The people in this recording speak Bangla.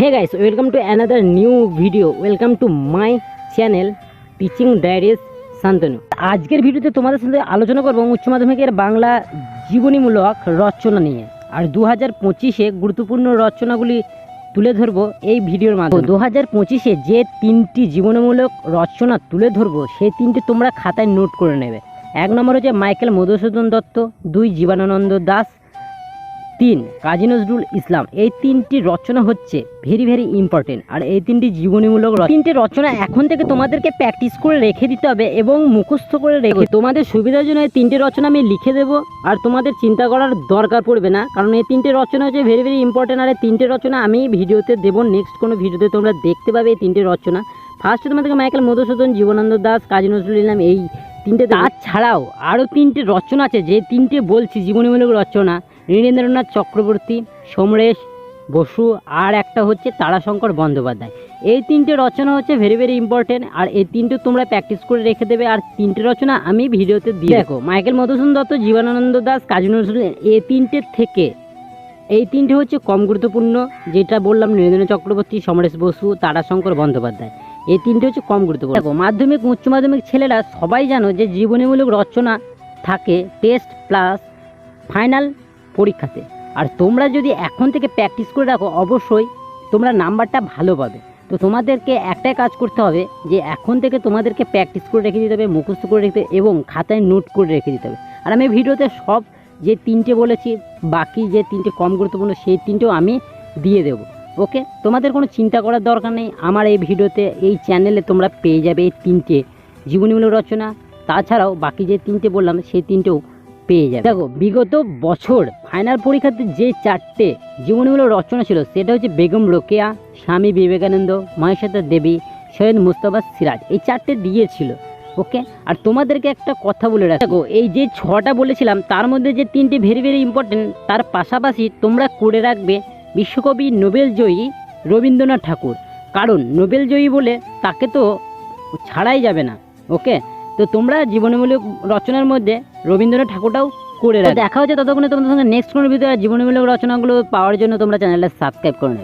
Hey guys welcome to another new video welcome to my channel teaching diaries Shantanu আজকের ভিডিওতে তোমাদের সাথে আলোচনা করব উচ্চ মাধ্যমিকের বাংলা জীবনীমূলক রচনা নিয়ে। আর দু হাজার পঁচিশে গুরুত্বপূর্ণ রচনাগুলি তুলে ধরবো এই ভিডিওর মাধ্যমে। দু হাজার পঁচিশে যে তিনটি জীবনীমূলক রচনা তুলে ধরবো, সেই তিনটি তোমরা খাতায় নোট করে নেবে। এক নম্বর হচ্ছে মাইকেল মধুসূদন দত্ত, দুই জীবনানন্দ দাস তিন কাজী নজরুল ইসলাম। এই তিনটি রচনা হচ্ছে ভেরি ভেরি ইম্পর্টেন্ট আর এই তিনটি জীবনীমূলক। তিনটি রচনা এখন থেকে তোমাদেরকে প্র্যাকটিস করে রেখে দিতে হবে এবং মুখস্থ করে রেখে তোমাদের সুবিধার জন্য এই তিনটি রচনা আমি লিখে দেবো। আর তোমাদের চিন্তা করার দরকার পড়বে না। কারণ এই তিনটে রচনা হচ্ছে ভেরি ভেরি ইম্পর্টেন্ট আর এই তিনটে রচনা আমি ভিডিওতে দেবো। নেক্সট কোনো ভিডিওতে তোমরা দেখতে পাবে এই তিনটে রচনা। ফার্স্টে তোমাদেরকে মাইকেল মধুসূদন জীবনানন্দ দাস কাজী নজরুল ইসলাম এই তিনটে তাছাড়াও আরও তিনটে রচনা আছে। যে তিনটে বলছি জীবনীমূলক রচনা। নীরেন্দ্রনাথ চক্রবর্তী সমরেশ বসু আর একটা হচ্ছে তারাশঙ্কর বন্দ্যোপাধ্যায়। এই তিনটে রচনা হচ্ছে ভেরি ভেরি ইম্পর্টেন্ট আর এই তিনটে তোমরা প্র্যাকটিস করে রেখে দেবে আর তিনটে রচনা আমি ভিডিওতে দিয়ে দেখো মাইকেল মধুসূদন দত্ত জীবনানন্দ দাস কাজী নজরুল এই তিনটে থেকে এই তিনটে হচ্ছে কম গুরুত্বপূর্ণ যেটা বললাম নীরেন্দ্রনাথ চক্রবর্তী সমরেশ বসু তারাশঙ্কর বন্দ্যোপাধ্যায়। এই তিনটে হচ্ছে কম গুরুত্বপূর্ণ। দেখো মাধ্যমিক উচ্চ মাধ্যমিক ছেলেরা সবাই জানো যে জীবনীমূলক রচনা থাকে টেস্ট প্লাস ফাইনাল পরীক্ষাতে। আর তোমরা যদি এখন থেকে প্র্যাকটিস করে রাখো, অবশ্যই তোমরা নাম্বারটা ভালো পাবে। তো তোমাদেরকে একটাই কাজ করতে হবে যে, এখন থেকে তোমাদেরকে প্র্যাকটিস করে রেখে দিতে হবে, মুখস্থ করে রেখে এবং খাতায় নোট করে রেখে দিতে হবে। আর আমি ভিডিওতে সব যে তিনটে বলেছি, বাকি যে তিনটে কম গুরুত্বপূর্ণ, সেই তিনটেও আমি দিয়ে দেবো। ওকে? তোমাদের কোনো চিন্তা করার দরকার নেই। আমার এই ভিডিওতে, এই চ্যানেলে তোমরা পেয়ে যাবে এই তিনটে জীবনীমূলক রচনা। তাছাড়াও বাকি যে তিনটে বললাম, সেই তিনটেও পেয়ে যাবে। দেখো, বিগত বছর ফাইনাল পরীক্ষাতে যে চারটে জীবনীমূলক রচনা ছিল, সেটা হচ্ছে বেগম রোকেয়া, স্বামী বিবেকানন্দ মহেশ্বর দেবী, সৈয়দ মুস্তফা সিরাজ। এই চারটে দিয়েছিল ওকে আর তোমাদেরকে একটা কথা বলে রাখো। এই যে ছটা বলেছিলাম, তার মধ্যে যে তিনটে ভেরি ভেরি ইম্পর্টেন্ট তার পাশাপাশি তোমরা করে রাখবে বিশ্বকবি নোবেল জয়ী রবীন্দ্রনাথ ঠাকুর। কারণ নোবেল জয়ী বলে তাকে তো ছাড়াই যাবে না ওকে তো তোমরা জীবনীমূলক রচনার মধ্যে রবীন্দ্রনাথ ঠাকুরটাও করে রাখো। দেখা হচ্ছে ততক্ষণে তোমাদের সঙ্গে নেক্সট কোনো ভিডিও জীবনীমূলক রচনাগুলো পাওয়ার জন্য তোমরা চ্যানেলটা সাবস্ক্রাইব করে নেবে।